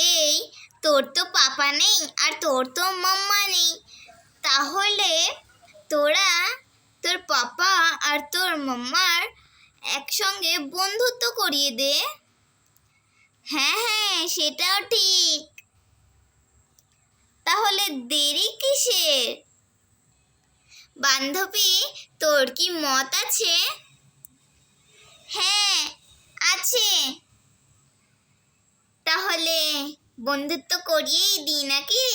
এই, তোর তো পাপা নেই আর তোর তো মাম্মা নেই। তাহলে তোরা, তোর পাপা আর তোর মাম্মার একসঙ্গে বন্ধুত্ব করিয়ে দে। হ্যাঁ হ্যাঁ সেটাও ঠিক। তাহলে দেরি কিসের? বান্ধবী, তোর কি মত আছে? হ্যাঁ আছে। বন্ধুত্ব করিয়েই দিই নাকি?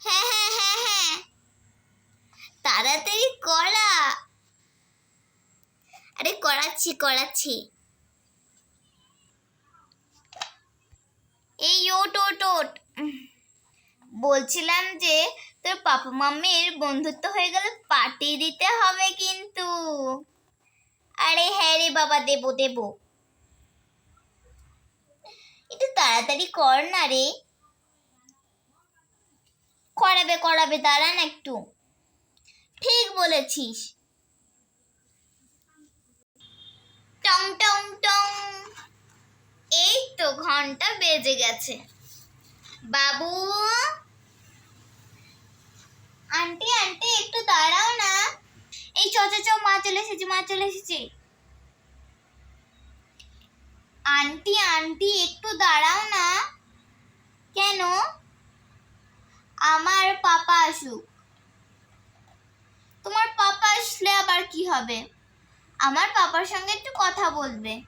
হ্যাঁ হ্যাঁ হ্যাঁ হ্যাঁ। তাড়াতাড়ি করা। আরে করাচ্ছি করাচ্ছি। এই ওট ওট ওট। বলছিলাম যে তোর পাপা মাম্মির বন্ধুত্ব হয়ে গেলে পার্টি দিতে হবে কিন্তু। আরে হ্যাঁ রে বাবা, দেবো দেবো। একটু তাড়াতাড়ি কর না রে। করাবে করাবে, দাঁড়ান একটু। ঠিক বলেছিস। টং টং টং। এই তো ঘণ্টা বেজে গেছে। বাবু। আন্টি আন্টি, একটু দাঁড়াও না। এই চ চ মা চলে এসেছে, মা চলে এসেছে। আন্টি আন্টি, একটু দাঁড়াও না। কেন? আমার পাপা আসুক। তোমার পাপা আসলে আবার কি হবে? আমার পাপার সঙ্গে একটু কথা বলবে।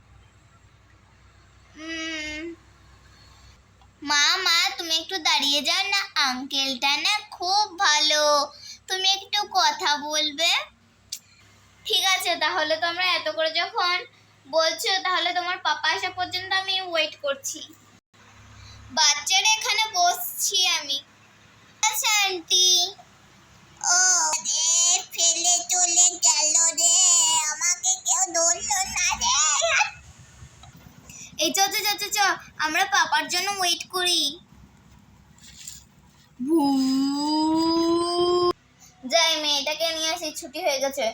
মা মা, তুমি একটু দাঁড়িয়ে যাও না। আঙ্কেলটা না খুব ভালো। তুমি একটু কথা বলবে। ঠিক আছে, তাহলে তোমরা এত করে যখন বলছো, তাহলে তোমার পাপা আসা পর্যন্ত আমি ওয়েট করছি। বাচ্চারা এখানে বসছি আমি। আচ্ছা আন্টি ও রে ফেলে চলে গেল রে, আমাকে কেউ ধরলো না রে। এই চ চ চ চ আমরা পাপার জন্য ওয়েট করি। যাই, মেয়েটাকে নিয়ে আসি, ছুটি হয়ে গেছে।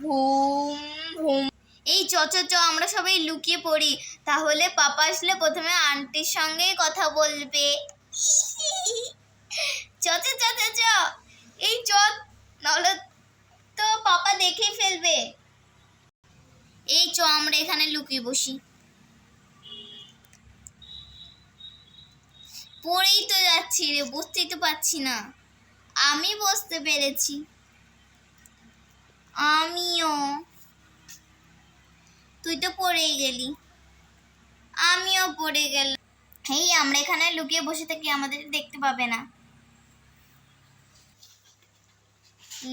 ভুম ভুম। এই চ চ চ, আমরা সবাই লুকিয়ে পড়ি। তাহলে পাপা আসলে প্রথমে আন্টির সঙ্গেই কথা বলবে। চ চ চ এই চ, নাহলে তো পাপা দেখেই ফেলবে। এই চ, আমরা এখানে লুকিয়ে বসি। পড়েই তো যাচ্ছি রে বুঝতেই তো পারছি না। আমি বসতে পেরেছি। আমিও। তুই তো পড়েই গেলি। আমিও পড়ে গেলাম। এই আমরা এখানে লুকিয়ে বসে থাকি, আমাদের দেখতে পাবে না।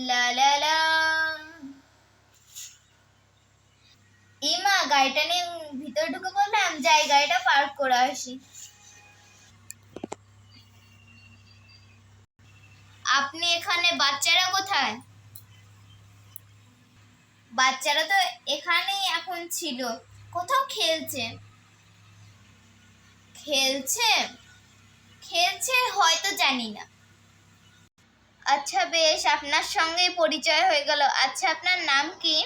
লা লা লা। ইমা গাড়িটা নিয়ে ভিতরে ঢুকে বললাম যাই গাড়িটা পার্ক করে আসি। আপনি এখানে বাচ্চারা কোথায়? বাচ্চারা তো এখানেই এখন ছিল। কোথাও খেলছে? খেলছে? খেলছে হয়তো জানি না। আচ্ছা বেশ, আপনার সঙ্গে পরিচয় হয়ে গেল। আচ্ছা আপনার নাম কি?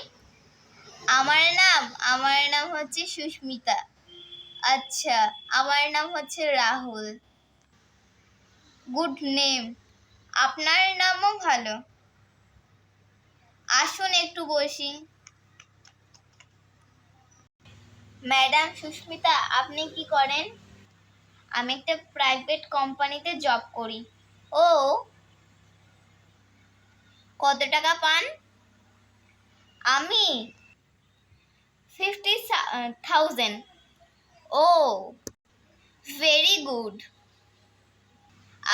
আমার নাম আমার নাম হচ্ছে সুস্মিতা। আচ্ছা আমার নাম হচ্ছে রাহুল। Good name. আপনার নামও ভালো। আসুন একটু বসি। ম্যাডাম, সুস্মিতা, আপনি কি করেন? আমি একটা প্রাইভেট কোম্পানিতে জব করি। ও, কত টাকা পান? আমি fifty thousand oh very good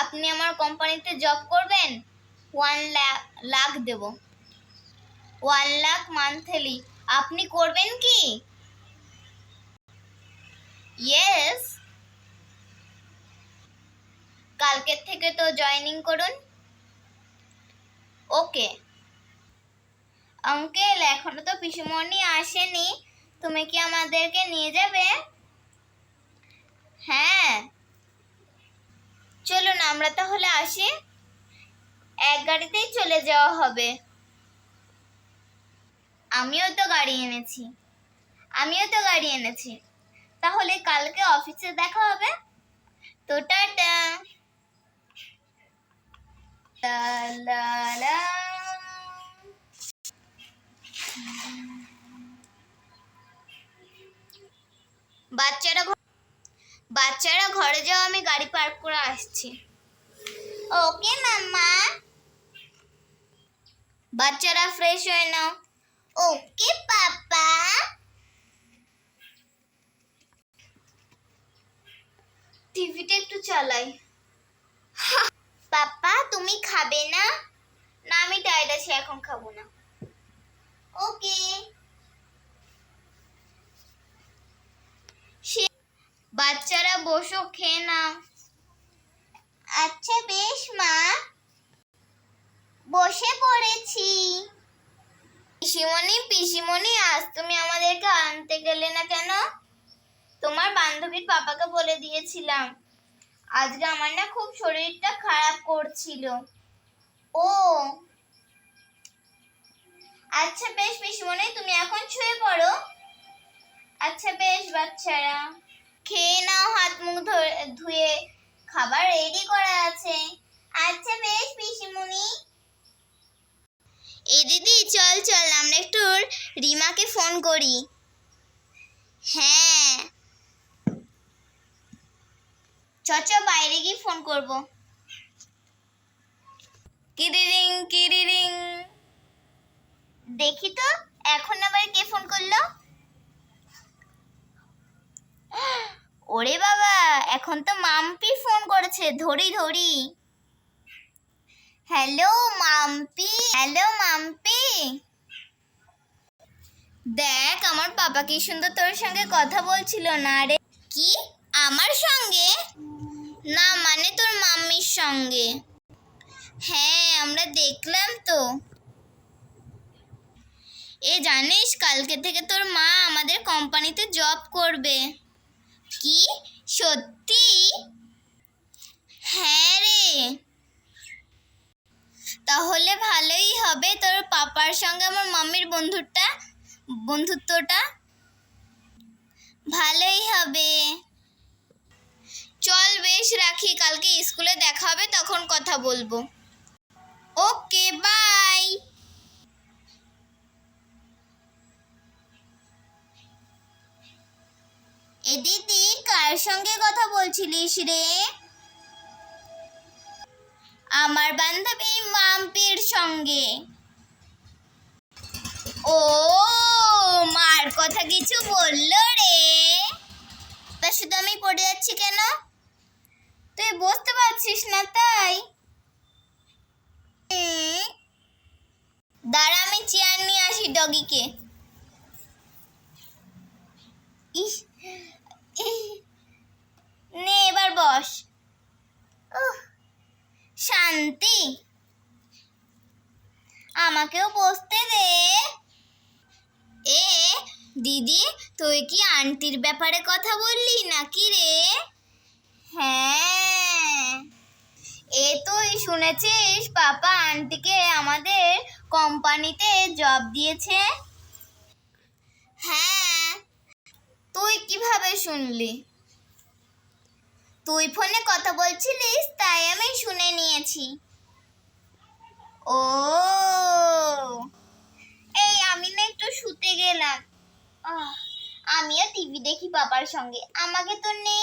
আপনি আমার কোম্পানিতে জব করবেন? ওয়ান লাখ দেব। One lakh monthly. আপনি করবেন কি? ইয়েস। কালকের থেকে তো জয়েনিং করুন। ওকে। আঙ্কেল, এখনও তো পিসুমণি আসেনি। তুমি কি আমাদেরকে নিয়ে যাবে? হ্যাঁ। চলুন, আমরা তাহলে আসি। এক গাড়িতেই চলে যাওয়া হবে। আমিও তো গাড়ি এনেছি। আমিও তো গাড়ি এনেছি। তাহলে কালকে অফিসে দেখা হবে। তো টাটা। বাচ্চারা বাচ্চারা ঘরে যাও, আমি গাড়ি পার্ক করে আসছি। ওকে, মাম্মা। বাচ্চারা ফ্রেশ হয়ে নাও। ওকে, পাপা। টিভিটা একটু চালাই। পাপা, তুমি খাবে না? না, আমি টায়ার্ড আছি, এখন খাব না। ওকে। বাচ্চারা, বসো, খেয়ে নাও। আচ্ছা বেশ, মা। বসে পড়েছি। পিসিমণি পিসিমণি, আজ তুমি আমাদেরকে আনতে গেলে না কেন? তোমার বান্ধবীর পাপাকে বলে দিয়েছিলাম। আজকে আমার না খুব শরীরটা খারাপ করছিল। ও। আচ্ছা বেশ পিসিমণি, তুমি এখন শুয়ে পড়ো। আচ্ছা বেশ বাচ্চারা। খেয়ে নাও, হাত মুখ ধুয়ে খাবার রেডি করা আছে। আচ্ছা বেশ পিসিমণি। এ দিদি চল চল আমরা একটু রিমাকে ফোন করি। হ্যাঁ। চ চ বাইরে গিয়ে ফোন করব। কিরিরিং কিরিরিং। দেখি তো এখন আবার কে ফোন করল? ওরে বাবা এখন তো মাম্পি ফোন করেছে ধরি ধরি। হ্যালো মাম্পি হ্যালো মাম্পি দেখ, আমার পাপা কি সুন্দর তোর সঙ্গে কথা বলছিল না রে। কি? আমার সঙ্গে? না মানে তোর মাম্মির সঙ্গে। হ্যাঁ আমরা দেখলাম তো। এ জানিস, কালকে থেকে তোর মা আমাদের কোম্পানিতে জব করবে। কি? সত্যি? হ্যাঁ রে। তাহলে ভালোই হবে। তোর পাপার সঙ্গে আমার মাম্মির বন্ধুটা বন্ধুত্বটা ভালোই হবে। চল বেশ রাখি, কালকে স্কুলে দেখা হবে, তখন কথা বলব। ওকে, বাই। এ দিদি, কার সঙ্গে কথা বলছিলিস রে? আমার বান্ধবী মাম্পির সঙ্গে। ও মার কথা কিছু বলল রে। তা শুধু আমি পড়ে যাচ্ছি কেন? তুই বুঝতে পারছিস না তাই। দাঁড়া আমি চেয়ার নিয়ে আসি ডগিকে। ইস নে এবার বস। উহ, শান্তি। আমাকেও বসতে দে। এ, দিদি, তুই কি আন্টির ব্যাপারে কথা বললি নাকি রে? হ্যাঁ। এ তুই শুনেছিস পাপা আন্টিকে আমাদের কোম্পানিতে জব দিয়েছে? হ্যাঁ। তুই কীভাবে শুনলি? তুই ফোনে কথা বলছিলিস, তাই আমি শুনে নিয়েছি। ও, এই আমি না একটু শুতে গেলাম। আমিও টিভি দেখি বাবার সঙ্গে। আমাকে তো নে।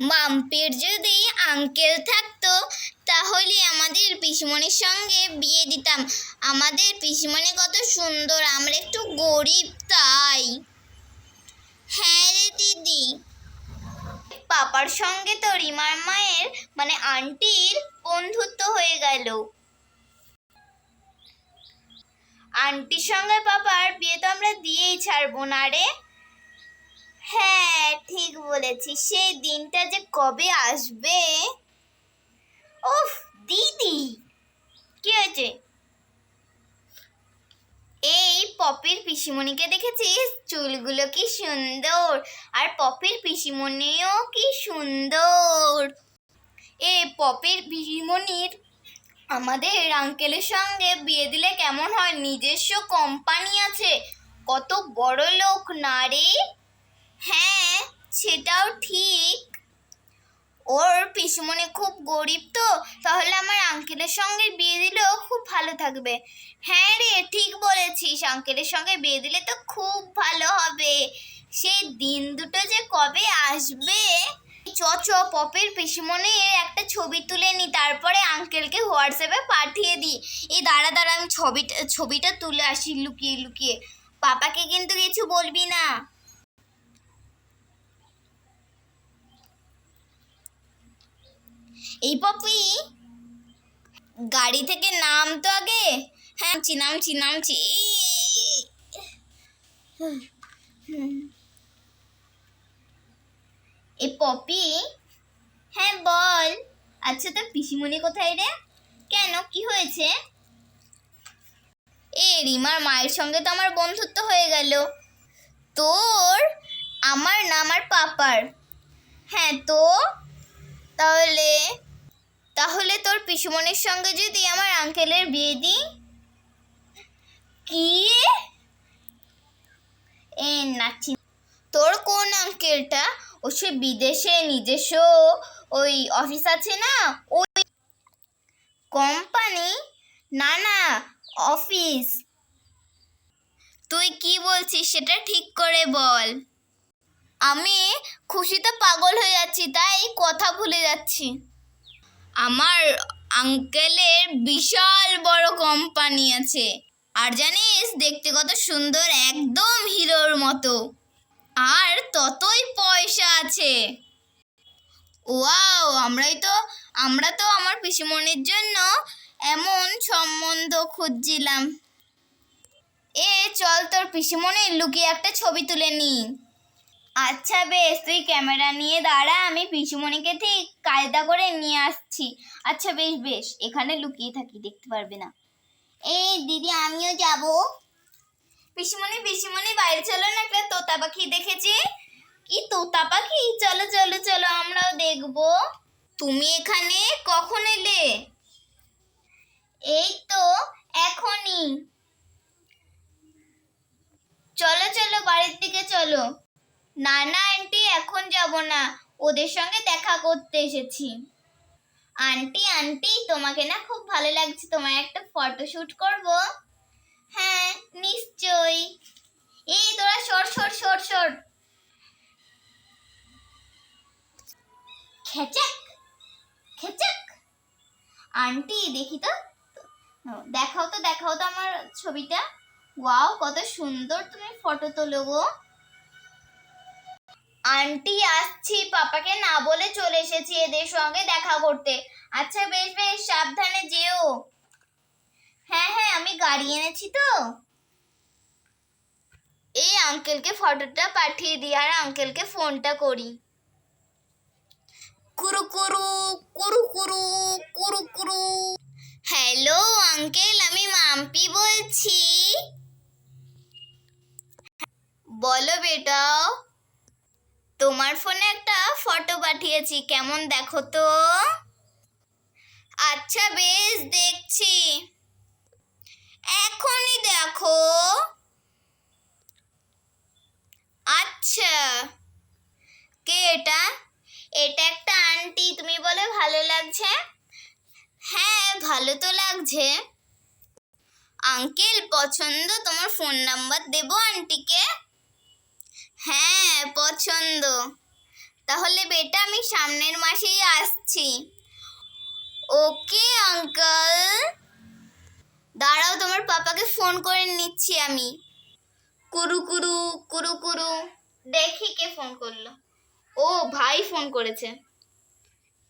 মাম্পির যদি আঙ্কেল থাকতো, তাহলে আমাদের পিসিমণির সঙ্গে বিয়ে দিতাম। আমাদের পিসিমণি কত সুন্দর, আমরা একটু গরিব তাই। হ্যাঁ রে দিদি। পাপার সঙ্গে তো রিমার মায়ের মানে আন্টির বন্ধুত্ব হয়ে গেল। আন্টির সঙ্গে পাপার বিয়ে তো আমরা দিয়েই ছাড়বো না রে। ঠিক বলেছিস সেই দিনটা যে কবে আসবে? উফ, দিদি, কি হয়েছে? এই পপির পিসিমণিকে দেখেছিস? চুলগুলো কি সুন্দর, আর পপির পিসিমণিও কি সুন্দর। এ পপির পিসিমণির আমাদের আঙ্কেলের সঙ্গে বিয়ে দিলে কেমন হয়? নিজস্ব কোম্পানি আছে। কত বড় লোক, না রে? হ্যাঁ সেটাও ঠিক। ওর পিসুমনি খুব গরিব তো, তাহলে আমার আঙ্কেলের সঙ্গে বিয়ে দিলেও খুব ভালো থাকবে। হ্যাঁ রে, ঠিক বলেছিস আঙ্কেলের সঙ্গে বিয়ে দিলে তো খুব ভালো হবে। সেই দিন দুটো যে কবে আসবে? চ চ, পপের পিসিমনির একটা ছবি তুলে নি, তারপরে আঙ্কেলকে হোয়াটসঅ্যাপে পাঠিয়ে দিই এই দাঁড়া দাঁড়া, আমি ছবিটা ছবিটা তুলে আসি লুকিয়ে লুকিয়ে। পাপাকে কিন্তু কিছু বলবি না। এই পপি, গাড়ি থেকে নাম তো আগে। হ্যাঁ নামছি নামছি নামছি এ পপি হ্যাঁ বল। আচ্ছা তোর পিসিমণি কোথায় রে? কেন, কি হয়েছে? এ রিমার মায়ের সঙ্গে তো আমার বন্ধুত্ব হয়ে গেল। তোর, আমার না আমার পাপার। হ্যাঁ তো? তাহলে তাহলে তোর পিসুমনির সঙ্গে যদি আমার আঙ্কেলের বিয়ে দিই? কি? এ নাচি তোর কোন আঙ্কেলটা? ও সে বিদেশে, নিজস্ব, ওই অফিস আছে না? ওই কোম্পানি? না না, অফিস। তুই কি বলছিস সেটা ঠিক করে বল। আমি খুশিতে পাগল হয়ে যাচ্ছি, তাই কথা ভুলে যাচ্ছি। আমার আঙ্কেলের বিশাল বড় কোম্পানি আছে। আর জানিস, দেখতে কত সুন্দর, একদম হিরোর মতো। আর ততই পয়সা আছে। ওয়াও, আমরাই তো, আমরা তো আমার পিসিমণির জন্য এমন সম্বন্ধ খুঁজছিলাম। এ, চল তোর পিসিমণির লুকিয়ে একটা ছবি তুলে নিই আচ্ছা বেশ, তুই ক্যামেরা নিয়ে দাঁড়া, আমি পিসুমণিকে ঠিক কায়দা করে নিয়ে আসছি। আচ্ছা বেশ বেশ, এখানে লুকিয়ে থাকি, দেখতে পারবে না। এই দিদি, আমিও যাব। পিসুমণি পিসুমণি, বাইরে চলো না, একটা তোতা পাখি দেখেছি। কি তোতা পাখি? চলো চলো চলো, আমরাও দেখব। তুমি এখানে কখন এলে? এই তো এখনই। চলো চলো, বাড়ির দিকে চলো। না না আন্টি এখন যাব না, ওদের সঙ্গে দেখা করতে এসেছি। আন্টি আন্টি, তোমাকে না খুব ভালো লাগছে তোমার একটা ফটো শুট করব। হ্যাঁ নিশ্চয়ই। এই তোরা সর সর সর সর। খেচাক খেচাক। আন্টি, দেখি তো। দেখাও তো দেখাও তো আমার ছবিটা। ওয়াও, কত সুন্দর তুমি ফটো তোলো গো। আন্টি আসছি, পাপাকে না বলে চলে এসেছি এদের সঙ্গে দেখা করতে। আচ্ছা বেশ বেশ, সাবধানে যেও। হ্যাঁ হ্যাঁ আমি গাড়ি এনেছি তো। এই আঙ্কেলকে ফটোটা পাঠিয়ে দিই আর আঙ্কেলকে ফোনটা করি। কুরু কুরু কুরু কুরু কুরু কুরু। হ্যালো, আঙ্কেল, আমি মাম্পি বলছি। বলো বেটা। তোমার ফোনে একটা ফটো পাঠিয়েছি, কেমন দেখো তো? আচ্ছা বেশ, দেখছি। এখনই দেখো। আচ্ছা। কে এটা? এটা একটা আন্টি, তুমি বলে ভালো লাগছে? হ্যাঁ ভালো তো লাগছে। আঙ্কেল, পছন্দ তোমার ফোন নাম্বার, দেবো আন্টিকে। হ্যাঁ পছন্দ। তাহলে বেটা, আমি সামনের মাসেই আসছি। Okay, uncle. দাঁড়াও, তোমার পাপাকে ফোন করে নিচ্ছি আমি। কুরু কুরু কুরু কুরু। দেখি কে ফোন করল। ও, ভাই ফোন করেছে।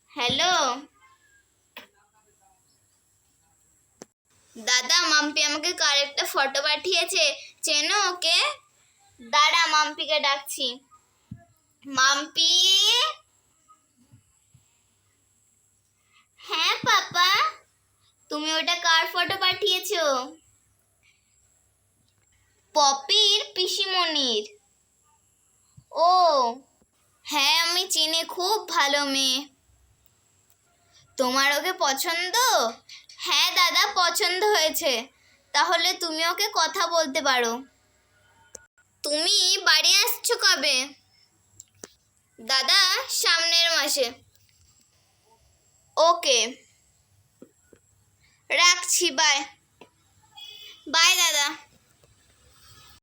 হ্যালো। দাদা, মাম্পি আমাকে কার একটা ফটো পাঠিয়েছে? চেনো ওকে? দাঁড়া, মাম্পিকে ডাকছি। মাম্পি? হ্যাঁ পাপা। তুমি ওটা কার ফটো পাঠিয়েছো? পপির পিসিমণির। ও হ্যাঁ আমি চিনি, খুব ভালো মেয়ে। তোমার ওকে পছন্দ? হ্যাঁ দাদা, পছন্দ হয়েছে। তাহলে তুমি ওকে কথা বলতে পারো। তুমি বাড়ি আসছো কবে? দাদা সামনের মাসে। ওকে। রাখছি বাই। বাই দাদা।